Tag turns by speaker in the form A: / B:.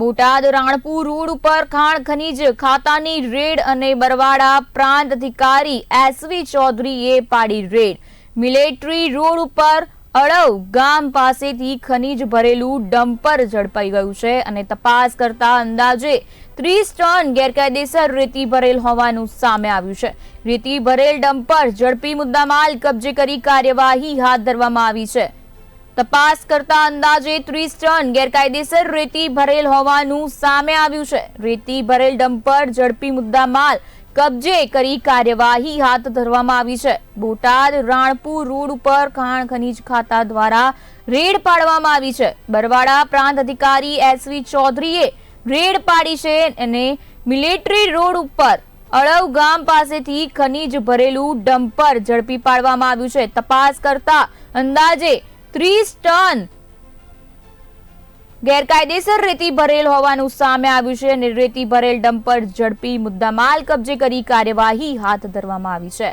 A: Botad, Ranpur road ઉપર ખાણ ખનીજ ખાતાની રેડ અને બરવાડા પ્રાંત અધિકારી એસવી ચૌધરીએ પાડી રેડ. મિલિટરી રોડ ઉપર અળવ ગામ પાસેથી ખનીજ ભરેલું ડમ્પર ઝડપાઈ ગયું છે અને તપાસ કરતા અંદાજે ત્રીસ ટન ગેરકાયદેસર રેતી ભરેલ હોવાનું સામે આવ્યું છે. રેતી ભરેલ ડમ્પર ઝડપી મુદ્દામાલ કબજે કરી કાર્યવાહી હાથ ધરવામાં આવી છે. તપાસ કરતા અંદાજે ત્રીસ ટન ગેરકાયદેસર રેતી ભરેલ હોવાનું સામે આવ્યું છે. રેતી ભરેલ ડમ્પર, ઝડપી મુદ્દા માલ કબજે કરી કાર્યવાહી હાથ ધરવામાં આવી છે. બોટાદ, રાણપુર રોડ ઉપર ખાણ ખનીજ ખાતા દ્વારા રેડ પાડવામાં આવી છે. બરવાડા પ્રાંત અધિકારી એસવી ચૌધરીએ રેડ પાડી છે અને મિલિટરી રોડ ઉપર અળવ ગામ પાસેથી ખનીજ ભરેલું ડમ્પર ઝડપી પાડવામાં આવ્યું છે. તપાસ કરતા અંદાજે ત્રીસ ટન. ગેરકાયદેસર રેતી ભરેલ હોવાનું સામે આવ્યું છે અને રેતી ભરેલ ડમ્પર ઝડપી મુદ્દામાલ કબજે કરી કાર્યવાહી હાથ ધરવામાં આવી છે.